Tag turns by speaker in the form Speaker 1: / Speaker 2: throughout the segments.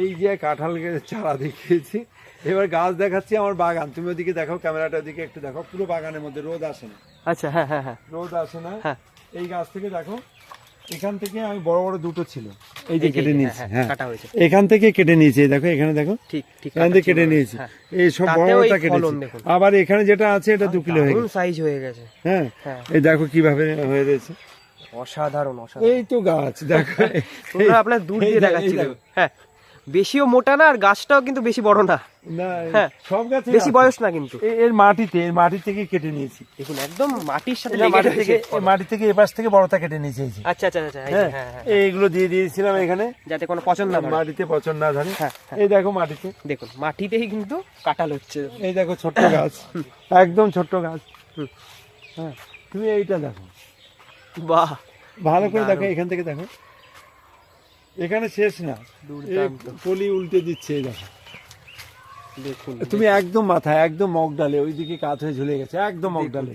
Speaker 1: এই যে কাঁঠাল চারা দেখিয়েছি। এবার গাছ দেখাচ্ছি আমার বাগান। তুমি ওদিকে দেখো ক্যামেরাটা ওদিকে একটু দেখো। পুরো বাগানের মধ্যে রোদ আসে না।
Speaker 2: আচ্ছা হ্যাঁ হ্যাঁ হ্যাঁ।
Speaker 1: রোদ আসে না।
Speaker 2: হ্যাঁ।
Speaker 1: এই গাছ থেকে দেখো এখান থেকে আমি বড় বড় দুটো ছিল। এই যে কেটে
Speaker 2: হ্যাঁ,
Speaker 1: নিয়েছি
Speaker 2: হ্যাঁ,
Speaker 1: হ্যাঁ।
Speaker 2: কাটা
Speaker 1: এখান থেকে কেটে নিয়েছি দেখো এখানে দেখো।
Speaker 2: ঠিক ঠিক
Speaker 1: এখান থেকে কেটে নিয়েছি। এই সব বড় বড়টা কেটেছি। আবার এখানে যেটা আছে এটা দু কিলো হয়ে গেছে।
Speaker 2: সাইজ হয়ে গেছে।
Speaker 1: হ্যাঁ। এই দেখো কীভাবে হয়ে গেছে
Speaker 2: অসাধারণ অসাধারণ।
Speaker 1: এই তো গাছ দেখো।
Speaker 2: আপনার দূর দিয়ে
Speaker 1: দেখো,
Speaker 2: দেখাচ্ছি। হ্যাঁ। বেশিও মোটা না আর গাছটাও কিন্তু বেশি বড় না। হ্যাঁ।
Speaker 1: সব গাছে
Speaker 2: বেশি বয়স না কিন্তু।
Speaker 1: এর মাটিতে এর মাটি থেকে কেটে নিয়েছি।
Speaker 2: দেখুন একদম মাটির সাথে
Speaker 1: মাটি থেকে মাটি থেকে এপাশ থেকে বড়টা কেটে নিয়েছি
Speaker 2: আচ্ছা আচ্ছা আচ্ছা
Speaker 1: হ্যাঁ
Speaker 2: হ্যাঁ
Speaker 1: এইগুলো দিয়ে দিয়েছিলাম এখানে।
Speaker 2: যাতে কোনো না
Speaker 1: মাটিতে না ধরে। এই দেখো মাটিতে।
Speaker 2: দেখুন মাটিতেই কিন্তু কাটাল হচ্ছে
Speaker 1: এই দেখো ছোট্ট গাছ। একদম ছোট্ট গাছ। হ্যাঁ তুমি এইটা দেখো।
Speaker 2: বাহ।
Speaker 1: ভালো করে দেখো এখান থেকে দেখো। এখানে শেষ না। পলি উল্টে দিচ্ছে এই দেখো।
Speaker 2: দেখুন
Speaker 1: তুমি একদম মাথায় একদম মগ ডালে ওইদিকে কাত হয়ে ঝুলে গেছে একদম মগ ডালে।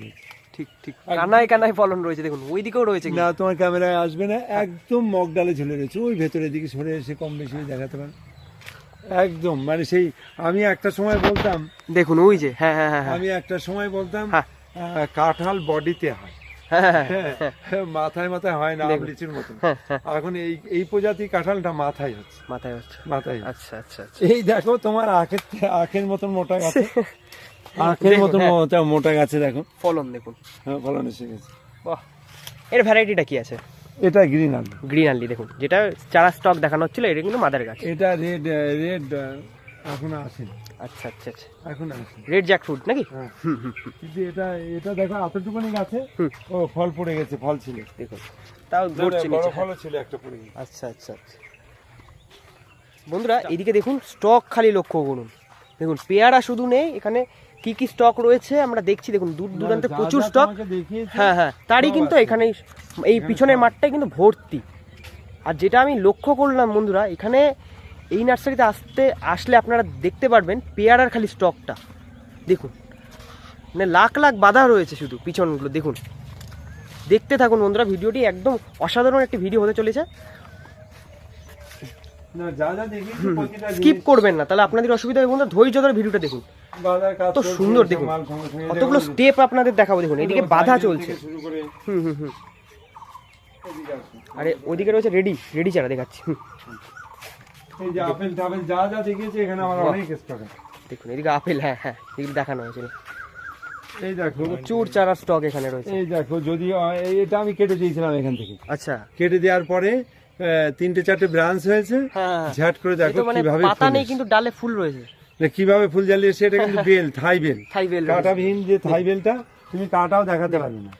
Speaker 2: ঠিক ঠিক কানায় কানায় ফলন রয়েছে দেখুন ওই দিকেও রয়েছে
Speaker 1: না তোমার ক্যামেরায় আসবে না একদম মগ ডালে ঝুলে রয়েছে। ওই ভেতরের দিকে সরে এসে কম বেশি দেখাতে একদম মানে সেই আমি একটা সময় বলতাম
Speaker 2: দেখুন ওই যে হ্যাঁ হ্যাঁ হ্যাঁ
Speaker 1: আমি একটা সময় বলতাম
Speaker 2: হ্যাঁ।
Speaker 1: কাঁঠাল বডিতে হয়
Speaker 2: হ্যাঁ হ্যাঁ
Speaker 1: হ্যাঁ, মাথায় মাথায় হয় না লিচুর মতো
Speaker 2: হ্যাঁ, হ্যাঁ।
Speaker 1: এখন এই এই প্রজাতি কাঁঠালটা মাথায় হচ্ছে।
Speaker 2: মাথায় হচ্ছে।
Speaker 1: মাথায়
Speaker 2: আচ্ছা আচ্ছা আচ্ছা।
Speaker 1: এই দেখো তোমার আখের আখের মতন মোটা গাছে। আখের মতন
Speaker 2: হ্যাঁ।
Speaker 1: মোটা মোটা গাছে দেখো।
Speaker 2: ফলন দেখুন।
Speaker 1: হ্যাঁ, ফলন এসে গেছে।
Speaker 2: বাহ। এর ভ্যারাইটিটা কি আছে?
Speaker 1: এটা গ্রিন আলু।
Speaker 2: গ্রিন আনলি দেখুন। যেটা চারা স্টক দেখানো হচ্ছিল এটা কিন্তু মাদার গাছ।
Speaker 1: এটা রেড রেড এখন আসেনি।
Speaker 2: আচ্ছা আচ্ছা আচ্ছা।
Speaker 1: এখন আসেনি।
Speaker 2: রেড জ্যাক ফ্রুট নাকি?
Speaker 1: হ্যাঁ। কিন্তু এটা এটা দেখো এতটুকুনি গাছে ও ফল পড়ে গেছে ফল ছিল।
Speaker 2: দেখুন তাও ধরছে নিচে।
Speaker 1: ফলও ছিল একটা পড়ে গেছে।
Speaker 2: আচ্ছা আচ্ছা আচ্ছা। বন্ধুরা এদিকে দেখুন স্টক খালি লক্ষ্য করুন। দেখুন পেয়ারা শুধু নেই এখানে কি কি স্টক রয়েছে আমরা দেখছি দেখুন দূর দূরান্তে প্রচুর স্টক। হ্যাঁ হ্যাঁ তারই কিন্তু। এখানে এই পিছনের মাঠটাই কিন্তু ভর্তি। আর যেটা আমি লক্ষ্য করলাম বন্ধুরা এখানে এই নার্সারিতে আসতে আসলে আপনারা দেখতে পারবেন পেয়ারার খালি স্টকটা। দেখুন মানে লাখ লাখ বাধা রয়েছে শুধু পিছনগুলো দেখুন। দেখতে থাকুন বন্ধুরা ভিডিওটি একদম অসাধারণ একটি ভিডিও হতে চলেছে। স্কিপ করবেন না তাহলে আপনাদের অসুবিধা হবে বন্ধুরা ধৈর্য ধরে ভিডিওটা দেখুন। কত সুন্দর দেখুন। কতগুলো স্টেপ আপনাদের দেখাবো দেখুন। এদিকে বাধা চলছে। হুম হুম হুম। আরে ওদিকে রয়েছে রেডি রেডি চারা দেখাচ্ছি। হুম,
Speaker 1: এই যে আপেল টাপেল যা যা দেখিয়েছি এখানে আমার অনেক স্টক আছে।
Speaker 2: দেখুন এদিকে আপেল হ্যাঁ হ্যাঁ এগুলো দেখানো হয়েছিল।
Speaker 1: এই দেখো।
Speaker 2: প্রচুর চারা স্টক এখানে রয়েছে।
Speaker 1: এই দেখো যদি এটা আমি কেটে দিয়েছিলাম এখান থেকে।
Speaker 2: আচ্ছা।
Speaker 1: কেটে দেওয়ার পরে তিনটে চারটে ব্রাঞ্চ হয়েছে।
Speaker 2: হ্যাঁ
Speaker 1: ঝাট করে দেখো
Speaker 2: মানে
Speaker 1: কীভাবে
Speaker 2: পাতা নেই কিন্তু ডালে ফুল রয়েছে।
Speaker 1: কীভাবে ফুল জ্বালিয়েছে এটা কিন্তু বেল থাই বেল।
Speaker 2: থাই বেল।
Speaker 1: কাঁটাবিহীন যে থাই বেলটা তুমি কাঁটাও দেখাতে পারবে না।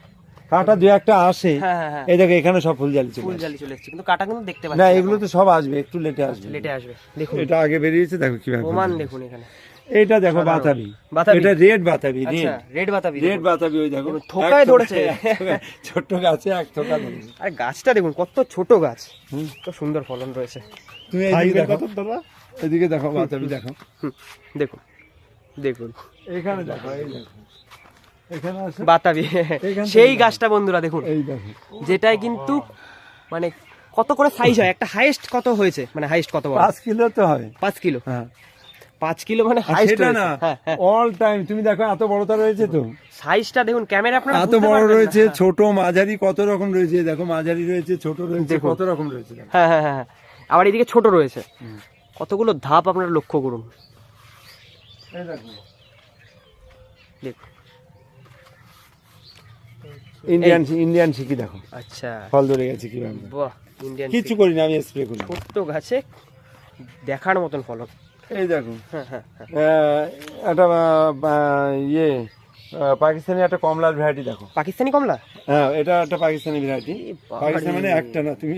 Speaker 1: কাঁটা দু একটা আসে
Speaker 2: হ্যাঁ হ্যাঁ হ্যাঁ।
Speaker 1: এই দেখো এখানে সব ফুল জ্বালিয়েছে
Speaker 2: ফুল জালি চলে এসেছে কিন্তু কাটা কিন্তু দেখতে
Speaker 1: না এগুলো তো সব আসবে একটু লেটে আসবে।
Speaker 2: লেটে আসবে দেখুন।
Speaker 1: এটা আগে বেরিয়েছে দেখো কীভাবে
Speaker 2: প্রমাণ দেখুন এখানে।
Speaker 1: এটা দেখো বাতাবি।
Speaker 2: বাতাবি।
Speaker 1: এটা রেড বাতাবি
Speaker 2: আচ্ছা
Speaker 1: রেড।
Speaker 2: বাতাবি
Speaker 1: রেড বাতাবি ওই দেখো।
Speaker 2: থোকায় ধরেছে।
Speaker 1: ছোট্ট গাছে এক থোকা ধরেছে।
Speaker 2: আরে গাছটা দেখুন কত ছোট গাছ।
Speaker 1: হুম।
Speaker 2: কত সুন্দর ফলন রয়েছে।
Speaker 1: তুমি এদিকে দেখো এদিকে দেখো বাতাবি দেখো।
Speaker 2: হুম, দেখুন দেখুন।
Speaker 1: এখানে দেখো এই দেখো।
Speaker 2: বাতাবি। সেই গাছটা বন্ধুরা দেখুন। যেটাই কিন্তু মানে কত করে সাইজ হয়? একটা হাইয়েস্ট কত হয়েছে? মানে হাইয়েস্ট কত বড়?
Speaker 1: পাঁচ কিলো তো হবে
Speaker 2: পাঁচ কিলো।
Speaker 1: হ্যাঁ।
Speaker 2: পাঁচ কিলো মানে
Speaker 1: আর না
Speaker 2: হ্যাঁ হ্যাঁ।
Speaker 1: অল টাইম তুমি দেখো এত বড়টা রয়েছে তো।
Speaker 2: সাইজটা দেখুন ক্যামেরা আপনারা
Speaker 1: এত বড় রয়েছে ছোট মাঝারি কত রকম রয়েছে? দেখো মাঝারি রয়েছে ছোট রয়েছে কত রকম রয়েছে
Speaker 2: হ্যাঁ হ্যাঁ হ্যাঁ হ্যাঁ। আবার এদিকে ছোট রয়েছে। কতগুলো ধাপ আপনারা লক্ষ্য করুন। দেখুন।
Speaker 1: ইন্ডিয়ান ইন্ডিয়ান শিখি দেখো।
Speaker 2: আচ্ছা।
Speaker 1: ফল ধরে গেছে কীভাবে?
Speaker 2: বাহ ইন্ডিয়ান
Speaker 1: কিচ্ছু করি না আমি স্প্রে করি
Speaker 2: ছোট্ট গাছে দেখার মতন ফলন
Speaker 1: এই দেখো।
Speaker 2: হ্যাঁ হ্যাঁ হ্যাঁ।
Speaker 1: একটা ইয়ে পাকিস্তানি একটা কমলার ভ্যারাইটি দেখো।
Speaker 2: পাকিস্তানি কমলা?
Speaker 1: হ্যাঁ এটা একটা পাকিস্তানি ভ্যারাইটি। পাকিস্তান মানে একটা না তুমি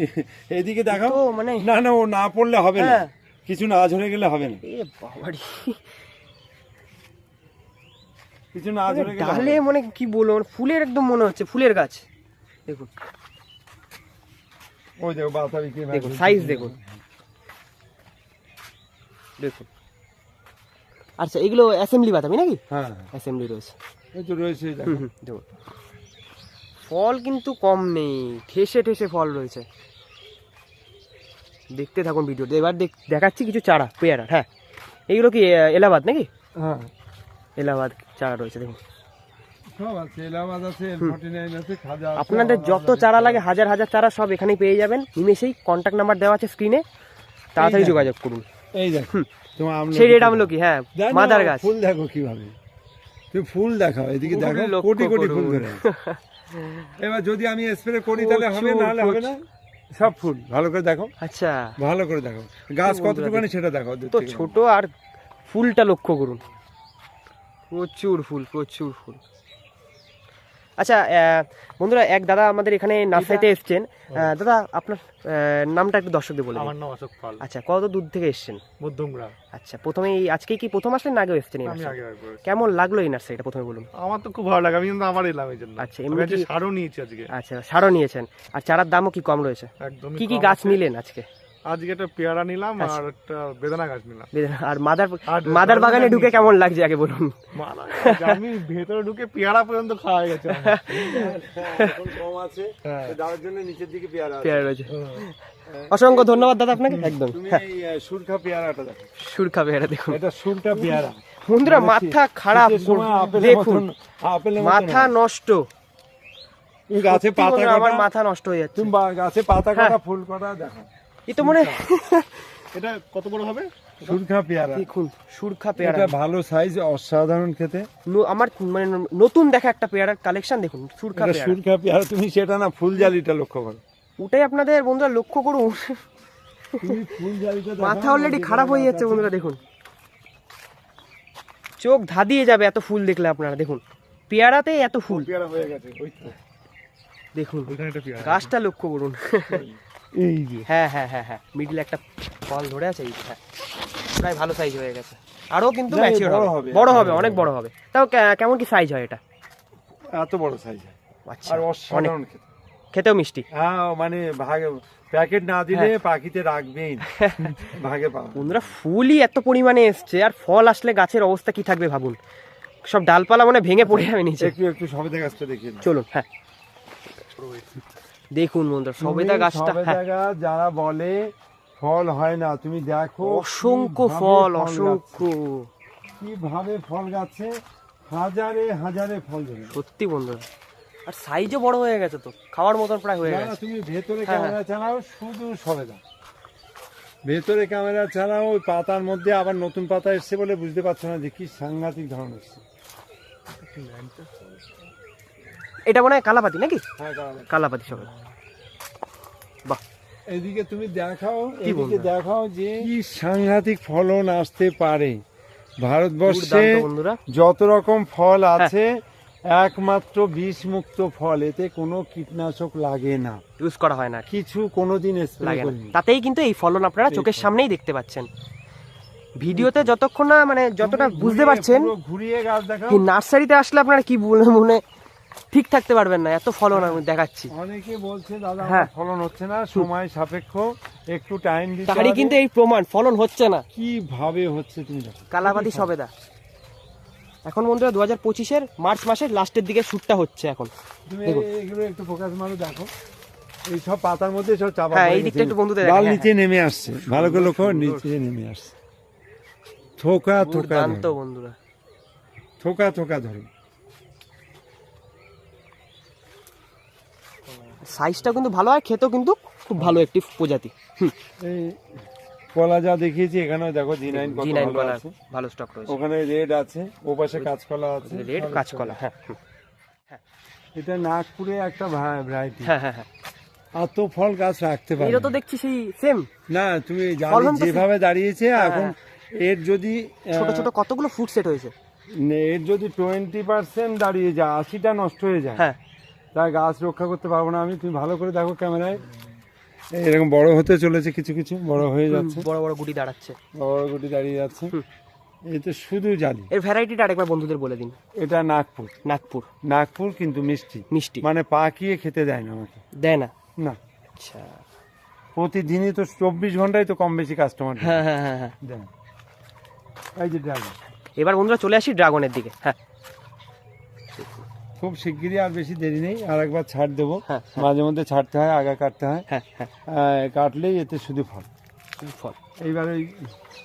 Speaker 1: এদিকে দেখাও।
Speaker 2: মানে
Speaker 1: না না ও না পড়লে হবে না। কিছু না ঝরে গেলে হবে না।
Speaker 2: এ বাবারি
Speaker 1: কিছু না ঝরে গেলে হবে
Speaker 2: ডালে। মানে কি বলব মানে ফুলের একদম মনে হচ্ছে ফুলের গাছ। দেখুন।
Speaker 1: ওই দেখো বাতাবি কি
Speaker 2: দেখুন সাইজ দেখুন। দেখুন। আচ্ছা এগুলো অ্যাসেম্বলি বাতাবি নাকি?
Speaker 1: হ্যাঁ।
Speaker 2: অ্যাসেম্বলি রয়েছে।
Speaker 1: এই তো
Speaker 2: দেখুন। ফল কিন্তু কম নেই ঠেসে ঠেসে ফল রয়েছে। দেখতে থাকুন ভিডিওতে এবার দেখ- দেখাচ্ছি কিছু চারা পেয়ারা হ্যাঁ। এইগুলো কি এলাহাবাদ নাকি?
Speaker 1: হ্যাঁ।
Speaker 2: এলাহাবাদ চারা রয়েছে দেখুন। আপনাদের যত চারা লাগে হাজার হাজার চারা সব এখানেই পেয়ে যাবেন। নিমেষেই কন্ট্যাক্ট নাম্বার দেওয়া আছে স্ক্রিনে তাড়াতাড়ি যোগাযোগ করুন।
Speaker 1: এই দেখো।
Speaker 2: সেই আমলকি হ্যাঁ মাদার গাছ।
Speaker 1: ফুল দেখো কীভাবে? তুমি ফুল দেখাও এদিকে দেখো কোটি কোটি ফুল। ধরে। এবার যদি আমি স্প্রে করি তাহলে হবে না হলে হবে না? সব ফুল ভালো করে দেখো
Speaker 2: আচ্ছা।
Speaker 1: ভালো করে দেখো গাছ কতটুকুনি সেটা দেখো
Speaker 2: তো। ছোট আর ফুলটা লক্ষ্য করুন। প্রচুর ফুল প্রচুর ফুল। আচ্ছা বন্ধুরা এক দাদা আমাদের এখানে নার্সারিতে এসছেন। দাদা আপনার নামটা একটু দর্শকদের বলে দিন।
Speaker 3: আমার নাম অশোক পাল।
Speaker 2: আচ্ছা কত দূর থেকে এসছেন?
Speaker 3: মধ্যমগ্রাম।
Speaker 2: আচ্ছা প্রথমে আজকে কি প্রথম আসলেন না আগেও এসছেন
Speaker 3: আমি আগে একবার
Speaker 2: কেমন লাগল এই নার্সারিটা প্রথমে বলুন?
Speaker 3: আমার তো খুব ভালো লাগে আমি কিন্তু আমার এলাম এই জন্য।
Speaker 2: আচ্ছা, এমনি
Speaker 3: সারও নিয়েছি আজকে।
Speaker 2: আচ্ছা সারও নিয়েছেন। আর চারার দামও কি কম রয়েছে?
Speaker 3: একদম
Speaker 2: কি কি গাছ নিলেন আজকে?
Speaker 3: আজকে একটা পেয়ারা নিলাম
Speaker 2: আচ্ছা।
Speaker 3: আর একটা বেদানা গাছ নিলাম।
Speaker 2: আর মাদার মাদার বাগানে ঢুকে কেমন লাগছে আগে বলুন?
Speaker 3: আমি ভেতরে ঢুকে পেয়ারা পর্যন্ত খাওয়া গেছে আমার।
Speaker 1: কম আছে
Speaker 3: হ্যাঁ।
Speaker 1: তো দেওয়ার জন্য নিচের দিকে পেয়ারা
Speaker 2: পেয়ারা রয়েছে। অসংখ্য ধন্যবাদ দাদা আপনাকে। একদম।
Speaker 1: তুমি এই আহ, সুরখা পেয়ারাটা দেখো।
Speaker 2: সুরখা পেয়ারা দেখুন।
Speaker 1: এটা সুরটা পেয়ারা।
Speaker 2: বন্ধুরা
Speaker 1: মানে
Speaker 2: মাথা খারাপ। দেখুন। মাথা নষ্ট।
Speaker 1: গাছে পাতা
Speaker 2: আমার মাথা নষ্ট হয়ে যাচ্ছে।
Speaker 1: তুমি গাছে পাতা
Speaker 2: হ্যাঁ।
Speaker 1: কাটা ফুল কাটা দেখো।
Speaker 2: এ তো মনে
Speaker 3: এটা কত বড় হবে?
Speaker 1: সুরখা পেয়ারা।
Speaker 2: দেখুন সুরখা পেয়ারা।
Speaker 1: এটা ভালো সাইজ অসাধারণ খেতে।
Speaker 2: আমার মানে নতুন দেখা একটা পেয়ারার কালেকশন দেখুন সুরখা পেয়ারা।
Speaker 1: সুরখা পেয়ারা তুমি সেটা না ফুল জালিটা লক্ষ্য করো।
Speaker 2: ওটাই আপনাদের বন্ধুরা লক্ষ্য করুন। মাথা অলরেডি খারাপ হয়ে যাচ্ছে বন্ধুরা দেখুন। চোখ ধাঁধিয়ে যাবে এত ফুল দেখলে আপনারা দেখুন। পেয়ারাতেই এত ফুল।
Speaker 3: পেয়ারা হয়ে গেছে
Speaker 2: দেখুন গাছটা লক্ষ্য করুন।
Speaker 1: এই যে।
Speaker 2: হ্যাঁ হ্যাঁ হ্যাঁ হ্যাঁ। মিডিলে একটা ফল ধরে আছে এই হ্যাঁ। প্রায় ভালো সাইজ হয়ে গেছে। আরও কিন্তু ম্যাচিওর হবে। বড় হবে অনেক বড় হবে। তাও কেমন কি সাইজ হয় এটা?
Speaker 1: এত বড় সাইজ
Speaker 2: আচ্ছা
Speaker 1: আর অসাধারণ খেতে।
Speaker 2: খেতেও মিষ্টি।
Speaker 1: হ্যাঁ মানে ভাগে প্যাকেট না দিলে পাখিতে রাখবেই ভাগে পাওয়া।
Speaker 2: বন্ধুরা ফুলই এত পরিমাণে এসছে আর ফল আসলে গাছের অবস্থা কি থাকবে ভাবুন। সব ডালপালা মানে ভেঙে পড়ে যাবে নিচে।
Speaker 1: একটু একটু সবেদা গাছটা দাও।
Speaker 2: চলুন হ্যাঁ। দেখুন বন্ধুরা সবেদা গাছটা
Speaker 1: সবেদা
Speaker 2: হ্যাঁ
Speaker 1: গাছ যারা বলে ফল হয় না তুমি দেখো
Speaker 2: অসংখ্য ফল। অসংখ্য।
Speaker 1: কীভাবে ফল গাছে হাজারে হাজারে ফল ধরে।
Speaker 2: সত্যি বন্ধুরা আর সাইজও বড় হয়ে গেছে তো খাওয়ার মতন প্রায় হয়ে গেছে।
Speaker 1: তুমি ভেতরে
Speaker 2: হ্যাঁ,
Speaker 1: ক্যামেরা চালাও শুধু সবেদা। ভেতরে ক্যামেরা চালাও ওই পাতার মধ্যে আবার নতুন পাতা এসছে বলে বুঝতে পারছ না যে কি সাংঘাতিক ধরনের এসছে।
Speaker 2: এটা মনে হয় কালাপাতি নাকি?
Speaker 1: হ্যাঁ
Speaker 2: কালাপাতি। সবেদা বাহ।
Speaker 1: এদিকে তুমি দেখাও এদিকে দেখাও যে কি সাংঘাতিক ফলন আসতে পারে। ভারতবর্ষে যত রকম ফল
Speaker 2: হ্যাঁ।
Speaker 1: আছে একমাত্র বিষ মুক্ত ফল এতে কোনো কীটনাশক লাগে না।
Speaker 2: ইউজ করা হয় না।
Speaker 1: কিছু কোনোদিন স্প্রে
Speaker 2: লাগে না। তাতেই কিন্তু এই ফলন আপনারা চোখের সামনেই দেখতে পাচ্ছেন। ভিডিওতে যতক্ষণ না মানে যতটা বুঝতে পারছেন
Speaker 1: ঘুরিয়ে গাছ দেখাও।
Speaker 2: কি নার্সারিতে আসলে আপনারা কি বলে মনে ঠিক থাকতে পারবেন না এত ফলন আমি দেখাচ্ছি।
Speaker 1: অনেকে বলছে দাদা
Speaker 2: হ্যাঁ।
Speaker 1: ফলন হচ্ছে না সময় সাপেক্ষ একটু টাইম দিতে
Speaker 2: তারই
Speaker 1: হবে।
Speaker 2: কিন্তু এই প্রমাণ ফলন হচ্ছে না।
Speaker 1: কীভাবে হচ্ছে তুমি দেখো।
Speaker 2: কালাবাদি সবেদা। এখন বন্ধুরা দু হাজার পঁচিশের মার্চ মাসের লাস্টের দিকে শ্যুটটা হচ্ছে এখন।
Speaker 1: তুমি এগুলো একটু ফোকাস মারো দেখো। এই সব পাতার মধ্যে সব চাপা
Speaker 2: হ্যাঁ, এই দিকটা একটু বন্ধুদের দেখাই,
Speaker 1: নিচে নেমে আসছে ভালো করে লক্ষ্য নিচে নেমে আসছে। থোকা থোকা ধরে।
Speaker 2: বন্ধুরা।
Speaker 1: থোকা থোকা ধরে।
Speaker 2: সাইজটা কিন্তু ভালো হয় খেতেও কিন্তু খুব ভালো একটি প্রজাতি।
Speaker 1: এই কলা যা দেখিয়েছি এখানেও দেখো জি নাইন
Speaker 2: জি নাইন
Speaker 1: আছে।
Speaker 2: ভালো স্টক রয়েছে।
Speaker 1: ওখানে রেড আছে ও পাশে কাঁচকলা আছে।
Speaker 2: রেড কাঁচকলা। হ্যাঁ। হুম।
Speaker 1: এটা নাগপুরে একটা ভ্যারাইটি
Speaker 2: হ্যাঁ হ্যাঁ হ্যাঁ।
Speaker 1: এত ফল গাছ রাখতে পারে
Speaker 2: তো দেখছি সেই সেম
Speaker 1: না তুমি যেভাবে দাঁড়িয়েছে
Speaker 2: হ্যাঁ,
Speaker 1: এখন এর যদি
Speaker 2: ছোট ছোট কতগুলো ফুড সেট হয়েছে?
Speaker 1: এর যদি টোয়েন্টি পার্সেন্ট দাঁড়িয়ে যায় আশিটা নষ্ট হয়ে যায়।
Speaker 2: হ্যাঁ।
Speaker 1: তাই গাছ রক্ষা করতে পারব না আমি। তুমি ভালো করে দেখো ক্যামেরায়। এরকম বড় হতে চলেছে কিছু কিছু বড় হয়ে যাচ্ছে।
Speaker 2: বড় বড় গুটি দাঁড়াচ্ছে।
Speaker 1: বড় গুটি দাঁড়িয়ে যাচ্ছে এই তো শুধু জালি।
Speaker 2: এর ভ্যারাইটিটা আরেকবার বন্ধুদের বলে দিন।
Speaker 1: এটা নাগপুর।
Speaker 2: নাগপুর।
Speaker 1: নাগপুর কিন্তু মিষ্টি।
Speaker 2: মিষ্টি।
Speaker 1: মানে পাকিয়ে খেতে দেয় না আমাকে।
Speaker 2: দেয় না?
Speaker 1: না।
Speaker 2: আচ্ছা।
Speaker 1: প্রতিদিনই তো চব্বিশ ঘন্টায় তো কম বেশি কাস্টমার
Speaker 2: হ্যাঁ হ্যাঁ হ্যাঁ হ্যাঁ।
Speaker 1: এই যে ড্রাগন
Speaker 2: এবার বন্ধুরা চলে আসি ড্রাগনের দিকে। হ্যাঁ।
Speaker 1: খুব শিগগিরই আর বেশি দেরি নেই আর একবার ছাড় দেবো।
Speaker 2: হ্যাঁ, হ্যাঁ।
Speaker 1: মাঝে মধ্যে ছাড়তে হয় আগা কাটতে হয়।
Speaker 2: হ্যাঁ
Speaker 1: কাটলেই এতে শুধু ফল।
Speaker 2: ফুল।
Speaker 1: এইবার ওই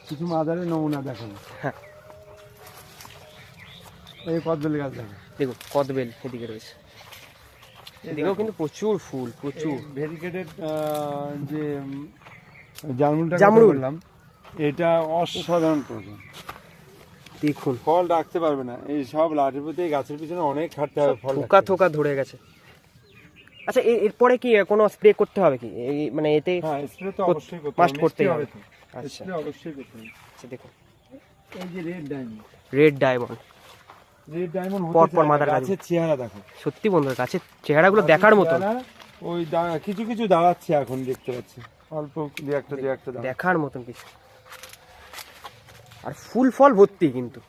Speaker 1: কিছু মাদারের নমুনা দেখানো।
Speaker 2: হ্যাঁ।
Speaker 1: এই কদবেল গাছ দেখো।
Speaker 2: দেখুন কদবেল এদিকে রয়েছে। এদিকেও কিন্তু প্রচুর ফুল প্রচুর।
Speaker 1: ভেরিকেটেড যে জামরুলটা
Speaker 2: জামরুল।
Speaker 1: এটা অসাধারণ প্রয়োজন
Speaker 2: দেখুন।
Speaker 1: ফল রাখতে পারবে না। এই সব লাঠির প্রতি গাছের পিছনে অনেক খাটতে হবে ফল
Speaker 2: থোকা থোকা ধরে গেছে। আচ্ছা এরপরে কি কোনো স্প্রে করতে হবে কি? এই মানে এতে
Speaker 1: হ্যাঁ স্প্রে তো অবশ্যই করতে
Speaker 2: must
Speaker 1: হবে
Speaker 2: হবে। আচ্ছা।
Speaker 1: অবশ্যই করতে হবে।
Speaker 2: আচ্ছা দেখুন।
Speaker 1: এই যে red diamond
Speaker 2: red diamond
Speaker 1: red গাছের চেহারা দেখো।
Speaker 2: সত্যি বন্ধুরা গাছের চেহারাগুলো দেখার মতো
Speaker 1: ওই দা- কিছু কিছু দাঁড়াচ্ছে এখন দেখতে পাচ্ছি। অল্প দু একটা দু একটা
Speaker 2: দেখার মতন কিছু। আর ফুল ফল ভর্তি কিন্তু।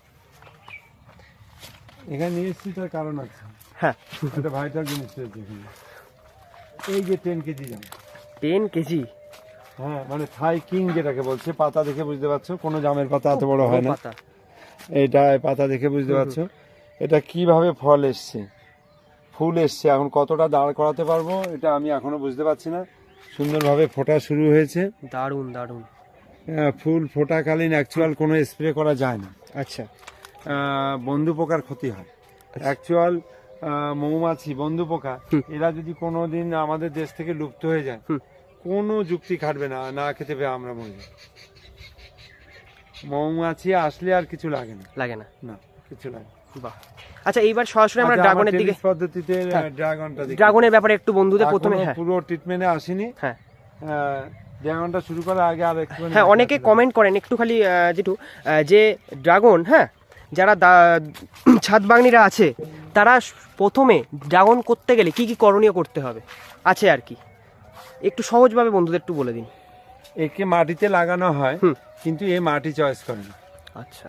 Speaker 1: এখানে এসেছি তার কারণ আছে।
Speaker 2: হ্যাঁ।
Speaker 1: একটা ভাইটাল জিনিস এখানে। এই যে টেন কেজি জাম
Speaker 2: টেন কেজি?
Speaker 1: হ্যাঁ মানে থাই কিং যেটাকে বলছে পাতা দেখে বুঝতে পারছ? কোনো জামের পাতা এত বড় হয় না। এটা পাতা। দেখে বুঝতে পারছ? এটা কীভাবে ফল এসছে? ফুল এসছে এখন কতটা দাঁড় করাতে পারব? এটা আমি এখনও বুঝতে পারছি না। সুন্দরভাবে ফোটা শুরু হয়েছে।
Speaker 2: দারুণ দারুণ।
Speaker 1: ফুল ফোটাকালীন অ্যাকচুয়াল কোনো স্প্রে করা যায় না
Speaker 2: আচ্ছা
Speaker 1: বন্ধু পোকার ক্ষতি হয়। অ্যাকচুয়াল মৌমাছি বন্ধু পোকা এরা যদি কোনো দিন আমাদের দেশ থেকে লুপ্ত হয়ে যায় কোনো যুক্তি খাটবে না না খেতে পেয়ে আমরা মরে। মৌমাছি আসলে আর কিছু লাগে না।
Speaker 2: লাগে না।
Speaker 1: না কিছু লাগে না।
Speaker 2: বাহ। আচ্ছা এইবার সরাসরি আমরা
Speaker 1: আচ্ছা,
Speaker 2: ড্রাগনের দিকে
Speaker 1: পদ্ধতিতে
Speaker 2: হ্যাঁ।
Speaker 1: ড্রাগনটা
Speaker 2: ড্রাগনের ব্যাপারে একটু বন্ধুদের প্রথমে হ্যাঁ।
Speaker 1: পুরো ট্রিটমেন্টে আসেনি।
Speaker 2: হ্যাঁ।
Speaker 1: ড্রাগনটা শুরু করার আগে আর একটু
Speaker 2: হ্যাঁ অনেকে কমেন্ট করেন একটু খালি যেটু যে ড্রাগন হ্যাঁ যারা ছাদ বাগনিরা আছে তারা প্রথমে ড্রাগন করতে গেলে কি কি করণীয় করতে হবে? আছে আর কি। একটু সহজভাবে বন্ধুদের একটু বলে দিন।
Speaker 1: একে মাটিতে লাগানো হয় কিন্তু এ মাটি চয়েস করে না।
Speaker 2: আচ্ছা।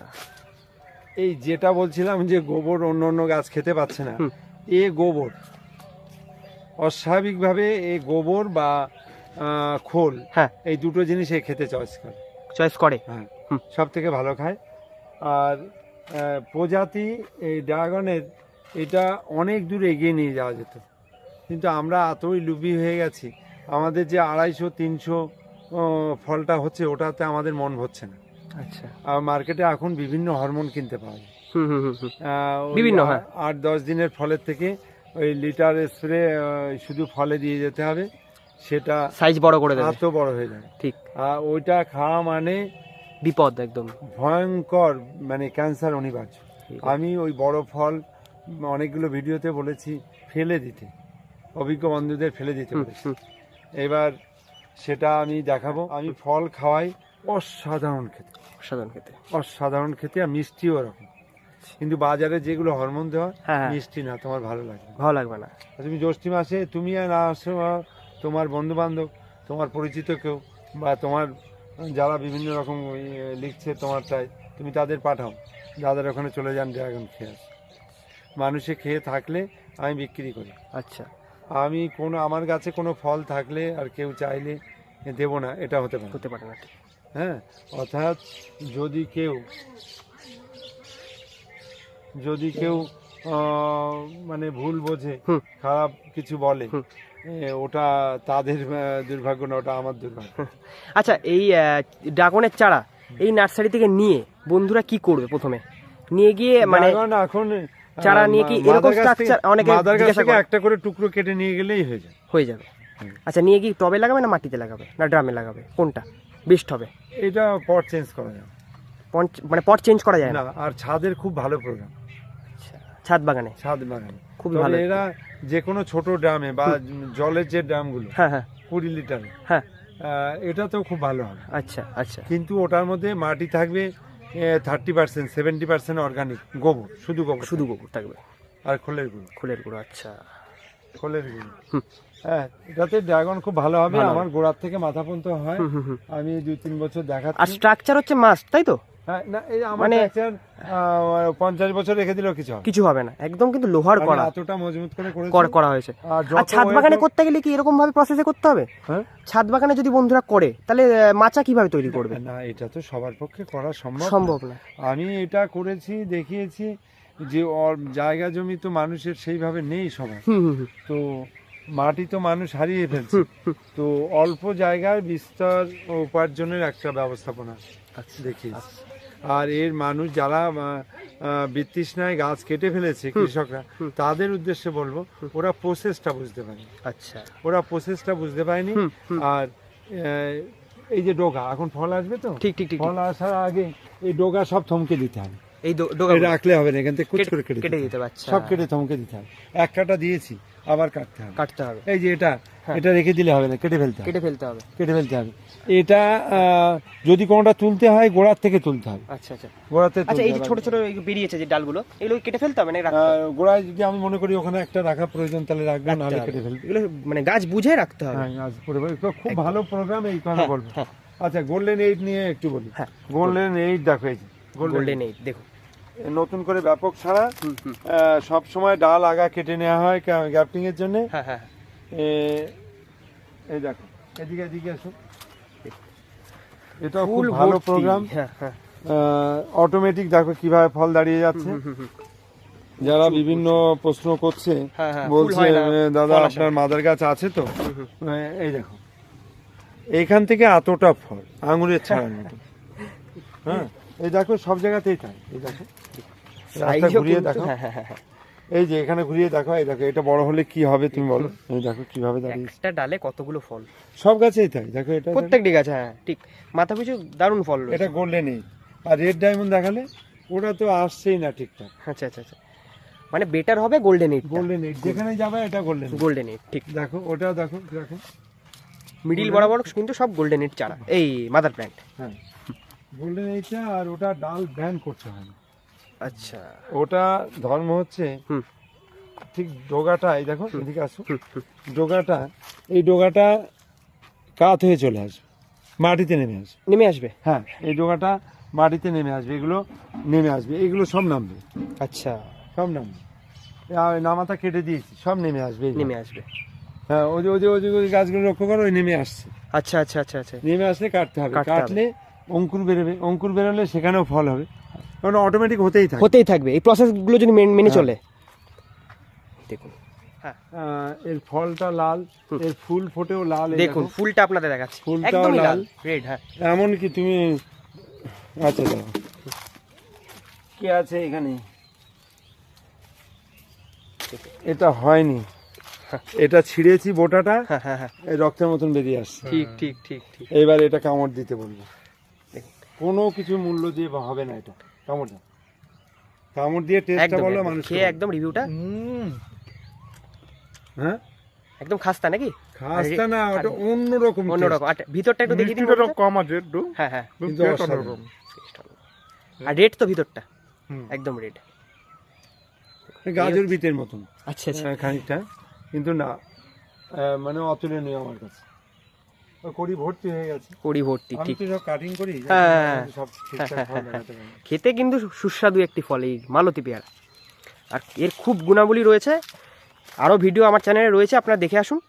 Speaker 1: এই যেটা বলছিলাম যে গোবর অন্য অন্য গাছ খেতে পাচ্ছে না এ গোবর। অস্বাভাবিকভাবে এ গোবর বা খোল।
Speaker 2: হ্যাঁ।
Speaker 1: এই দুটো জিনিস খেতে চয়েস করে।
Speaker 2: চয়েস করে?
Speaker 1: হ্যাঁ। সব থেকে ভালো খায়। আর প্রজাতি এই ড্রাগনের এটা অনেক দূর এগিয়ে নিয়ে যাওয়া যেত। কিন্তু আমরা এতই লুবি হয়ে গেছি আমাদের যে আড়াইশো তিনশো ফলটা হচ্ছে ওটাতে আমাদের মন ভরছে না।
Speaker 2: আচ্ছা।
Speaker 1: আর মার্কেটে এখন বিভিন্ন হরমোন কিনতে পাওয়া যায়।
Speaker 2: হুম হুম হুম হুম। বিভিন্ন, হ্যাঁ।
Speaker 1: আট দশ দিনের ফলের থেকে ওই লিটার স্প্রে শুধু ফলে দিয়ে যেতে হবে। সেটা
Speaker 2: সাইজ বড় করে দেবে।
Speaker 1: এত বড় হয়ে যাবে।
Speaker 2: ঠিক।
Speaker 1: আর ওইটা খাওয়া মানে
Speaker 2: বিপদ একদম।
Speaker 1: ভয়ঙ্কর মানে ক্যান্সার অনিবার্য। আমি ওই বড় ফল অনেকগুলো ভিডিওতে বলেছি ফেলে দিতে। অভিজ্ঞ বন্ধুদের ফেলে দিতে বলেছি। এবার সেটা আমি দেখাবো। আমি ফল খাওয়াই অসাধারণ খেতে।
Speaker 2: অসাধারণ খেতে।
Speaker 1: অসাধারণ খেতে আর মিষ্টিও ওরকম। কিন্তু বাজারে যেগুলো হরমোন দেওয়া
Speaker 2: হ্যাঁ হ্যাঁ।
Speaker 1: মিষ্টি না তোমার ভালো লাগবে
Speaker 2: ভালো লাগবে না।
Speaker 1: তুমি জ্যৈষ্ঠী মাসে তুমি আর না তোমার বন্ধু বান্ধব তোমার পরিচিত কেউ বা তোমার যারা বিভিন্ন রকম লিখছে তোমার তোমারটাই তুমি তাদের পাঠাও। যাদের ওখানে চলে যান ড্রাগন খেয়ে মানুষে খেয়ে থাকলে আমি বিক্রি করি।
Speaker 2: আচ্ছা।
Speaker 1: আমি কোনো আমার কাছে কোনো ফল থাকলে আর কেউ চাইলে দেবো না এটা হতে পারে।
Speaker 2: হতে পারে না
Speaker 1: হ্যাঁ অর্থাৎ যদি কেউ যদি কেউ মানে ভুল বোঝে খারাপ কিছু বলে ওটা তাদের দুর্ভাগ্য না ওটা আমার দুর্ভাগ্য।
Speaker 2: আচ্ছা এই ড্রাগনের চারা এই নার্সারি থেকে নিয়ে বন্ধুরা কি করবে প্রথমে? নিয়ে গিয়ে মানে
Speaker 1: এখন
Speaker 2: চারা নিয়ে কি এরকম
Speaker 1: থেকে-
Speaker 2: অনেকে জিজ্ঞাসা করে।
Speaker 1: একটা করে টুকরো কেটে নিয়ে গেলেই হয়ে যায়।
Speaker 2: হয়ে যাবে। আচ্ছা নিয়ে গিয়ে টবে লাগাবে না মাটিতে লাগাবে? না ড্রামে লাগাবে? কোনটা? বেস্ট হবে?
Speaker 1: এটা পট চেঞ্জ করা যায়।
Speaker 2: পঞ্চ- মানে পট চেঞ্জ করা যায় না?
Speaker 1: আর ছাদের খুব ভালো প্রোগ্রাম
Speaker 2: ছাদ বাগানে।
Speaker 1: ছাদ বাগানে।
Speaker 2: খুবই ভালো।
Speaker 1: এরা যে কোনো ছোট ড্রামে বা জলের যে ড্রামগুলো
Speaker 2: হ্যাঁ হ্যাঁ।
Speaker 1: কুড়ি লিটার।
Speaker 2: হ্যাঁ।
Speaker 1: এটা তো খুব ভালো হবে।
Speaker 2: আচ্ছা আচ্ছা।
Speaker 1: কিন্তু ওটার মধ্যে মাটি থাকবে thirty percent seventy percent organic গোবর শুধু গোবর
Speaker 2: শুধু গোবর থাকবে।
Speaker 1: আর খোলের গুঁড়ো।
Speaker 2: খোলের গুঁড়ো আচ্ছা।
Speaker 1: খোলের গুঁড়ো। হ্যাঁ এটাতে ড্রাগন খুব ভালো হবে আমার গোড়ার থেকে মাথা পর্যন্ত হয়। আমি দুই তিন বছর
Speaker 2: আর স্ট্রাকচার হচ্ছে মাস্ট তাই তো? মানে-
Speaker 1: মানে পঞ্চাশ বছর রেখে দিলেও কিছু
Speaker 2: কিছু হবে না। একদম কিন্তু লোহার করা
Speaker 1: এতটা মজবুত করে
Speaker 2: করা হয়েছে।
Speaker 1: আর
Speaker 2: ছাদ বাগানে করতে গেলে কি এরকম ভাবে প্রসেসে করতে হবে?
Speaker 1: হ্যাঁ?
Speaker 2: ছাদ বাগানে যদি বন্ধুরা করে তাহলে মাচা কীভাবে তৈরি করবে?
Speaker 1: না এটা তো সবার পক্ষে করা সম্ভব
Speaker 2: সম্ভব না।
Speaker 1: আমি এটা করেছি দেখিয়েছি যে জায়গা জমি তো মানুষের সেইভাবে নেই সবার। তো মাটি তো মানুষ হারিয়ে ফেলছে। তো অল্প জায়গায় বিস্তর উপার্জনের একটা ব্যবস্থাপনা দেখিয়েছে আর এর মানুষ যারা বিতৃষ্ণায় গাছ কেটে ফেলেছে কৃষকরা তাদের উদ্দেশ্যে বলব ওরা প্রসেসটা বুঝতে পারেনি।
Speaker 2: আচ্ছা।
Speaker 1: ওরা প্রসেসটা বুঝতে পারেনি। আর এই যে ডোগা এখন ফল আসবে তো?
Speaker 2: ঠিক ঠিক
Speaker 1: ফল আসার আগে এই ডোগা সব থমকে দিতে হবে।
Speaker 2: এই ডোগা
Speaker 1: রাখলে হবে না এখান থেকে কুচ করে কেটে দিতে।
Speaker 2: পারছে
Speaker 1: সব কেটে থমকে দিতে হবে। এক কাটা দিয়েছি আবার কাটতে হবে।
Speaker 2: কাটতে হবে।
Speaker 1: এই যে এটা
Speaker 2: হ্যাঁ।
Speaker 1: এটা রেখে দিলে হবে না কেটে ফেলতে হবে।
Speaker 2: কেটে ফেলতে হবে।
Speaker 1: কেটে ফেলতে হবে। এটা যদি কোনোটা তুলতে হয় গোড়ার থেকে তুলতে হবে।
Speaker 2: আচ্ছা আচ্ছা।
Speaker 1: গোড়াতে
Speaker 2: আচ্ছা এই যে। ছোট ছোট বেরিয়েছে যে ডালগুলো এগুলো কেটে ফেলতে হবে না
Speaker 1: গোড়ায় যদি আমি মনে করি ওখানে একটা রাখা প্রয়োজন তাহলে রাখব
Speaker 2: রাখতে
Speaker 1: নাহলে
Speaker 2: হবে।
Speaker 1: কেটে ফেলব।
Speaker 2: এগুলো মানে গাছ বুঝে রাখতে হবে।
Speaker 1: হ্যাঁ বলি। খুব ভালো প্রোগ্রাম এই কথা
Speaker 2: হ্যাঁ,
Speaker 1: বলব।
Speaker 2: হ্যাঁ।
Speaker 1: আচ্ছা গোল্ডেন এইট নিয়ে একটু বলি।
Speaker 2: হ্যাঁ।
Speaker 1: গোল্ডেন এইট দেখো এই গোল্ডেন
Speaker 2: এইট দেখুন
Speaker 1: নতুন করে ব্যাপক ছাড়া সব সময় ডাল আগা কেটে নেওয়া হয় গ্যাপটিং এর জন্য।
Speaker 2: হ্যাঁ হ্যাঁ।
Speaker 1: এই দেখো এদিকে এদিকে আসো। এটা খুব ভালো প্রোগ্রাম
Speaker 2: হ্যাঁ হ্যাঁ।
Speaker 1: অটোমেটিক দেখো কীভাবে ফল দাঁড়িয়ে যাচ্ছে। যারা বিভিন্ন প্রশ্ন করছে
Speaker 2: হ্যাঁ, হ্যাঁ,
Speaker 1: বলছে
Speaker 2: হয়
Speaker 1: দাদা আপনার মাদার গাছ আছে তো। এ, এই দেখো এইখান থেকে এতটা ফল আঙুরের ছাড়ার মতো। হ্যাঁ এই দেখো সব জায়গাতেই তাই এই দেখো। রাস্তা ঘুরিয়ে দেখো।
Speaker 2: হ্যাঁ, হ্যাঁ, হ্যাঁ, হ্যাঁ।
Speaker 1: এই যে এখানে ঘুরিয়ে দেখো এই দেখো এটা বড় হলে কি হবে তুমি বলো? এই দেখো কীভাবে দাঁড়িয়েছে
Speaker 2: একটা ডালে কতগুলো ফল?
Speaker 1: সব গাছেই তাই দেখো এটা
Speaker 2: প্রত্যেকটি গাছে হ্যাঁ ঠিক। মাথা পিছু দারুণ ফল রয়েছে।
Speaker 1: এটা গোল্ডেন এই। আর রেড ডায়মন্ড দেখালে ওটা তো আসছেই না ঠিকঠাক।
Speaker 2: আচ্ছা আচ্ছা আচ্ছা। মানে বেটার হবে গোল্ডেন এইট
Speaker 1: গোল্ডেন এইট যেখানে যাবে এটা গোল্ডেন
Speaker 2: গোল্ডেন এইট ঠিক।
Speaker 1: দেখো ওটাও দেখো দেখো।
Speaker 2: মিডিল বরাবর কিন্তু সব গোল্ডেন এইট চারা। এই মাদার প্ল্যান্ট
Speaker 1: হ্যাঁ। গোল্ডেন এইটটা আর ওটা ডাল ব্যান করতে হয় না।
Speaker 2: আচ্ছা।
Speaker 1: ওটা ধর্ম হচ্ছে ঠিক ডোগাটা এই দেখো এদিকে আসো। ডোগাটা এই ডোগাটা কাত হয়ে চলে আসবে মাটিতে নেমে আসবে।
Speaker 2: নেমে আসবে?
Speaker 1: হ্যাঁ এই ডোগাটা মাটিতে নেমে আসবে এগুলো নেমে আসবে এগুলো সব নামবে।
Speaker 2: আচ্ছা।
Speaker 1: সব নামবে। নামাতা কেটে দিয়েছি সব নেমে আসবে
Speaker 2: নেমে আসবে।
Speaker 1: হ্যাঁ ওই যে ওই যে ওই যে ওই গাছগুলো লক্ষ্য করো ওই নেমে আসছে।
Speaker 2: আচ্ছা আচ্ছা আচ্ছা আচ্ছা।
Speaker 1: নেমে আসলে কাটতে হবে। কাটলে অঙ্কুর বেরোবে অঙ্কুর বেরোলে সেখানেও ফল হবে। কারণ অটোমেটিক হতেই থাকে।
Speaker 2: হতেই থাকবে। এই প্রসেসগুলো যদি মেন- মেনে
Speaker 1: হ্যাঁ।
Speaker 2: চলে। দেখুন। হ্যাঁ।
Speaker 1: এর ফলটা লাল এর ফুল ফোটেও লাল
Speaker 2: দেখুন ফুলটা আপনাদের দেখাচ্ছি।
Speaker 1: ফুলটাও
Speaker 2: লাল। রেড হ্যাঁ।
Speaker 1: এমন কি তুমি আচ্ছা দাও কি আছে এখানে? এটা হয়নি। এটা ছিঁড়েছি বোটাটা।
Speaker 2: হ্যাঁ হ্যাঁ হ্যাঁ।
Speaker 1: এই রক্তের মতন বেরিয়ে আসছে।
Speaker 2: ঠিক ঠিক ঠিক ঠিক।
Speaker 1: এবার এটা কামড় দিতে বলব। কোনো কিছু মূল্য দিয়ে হবে না এটা। কামড় দাও কামড় দিয়ে টেস্টটা বলো মানুষ
Speaker 2: খেয়ে একদম রিভিউটা
Speaker 1: হ্যাঁ?
Speaker 2: একদম খাস্তা নাকি?
Speaker 1: খাসটা না ওটা অন্যরকম
Speaker 2: অন্যরকম। আর ভিতরটা একটু দেখিয়ে দিন তো।
Speaker 3: কম আছে একটু।
Speaker 2: হ্যাঁ হ্যাঁ।
Speaker 1: কিন্তু।
Speaker 3: অন্যরকম।
Speaker 2: আর রেড তো ভিতরটা।
Speaker 3: হুম।
Speaker 2: একদম রেড
Speaker 1: গাজর বিটের মতন।
Speaker 2: আচ্ছা আচ্ছা।
Speaker 1: খানিকটা। কিন্তু না আহ, মানে অতুলনীয় আমার কাছে। কড়ি ভর্তি হয়ে গেছে।
Speaker 2: কড়ি ভর্তি ঠিক।
Speaker 1: সব কাটিং করি
Speaker 2: হ্যাঁ।
Speaker 1: সব।
Speaker 2: খেতে কিন্তু সুস্বাদু একটি ফল এই মালতী পেয়ারা। আর এর খুব গুণাবলী রয়েছে। আরও ভিডিও আমার চ্যানেলে রয়েছে আপনারা দেখে আসুন।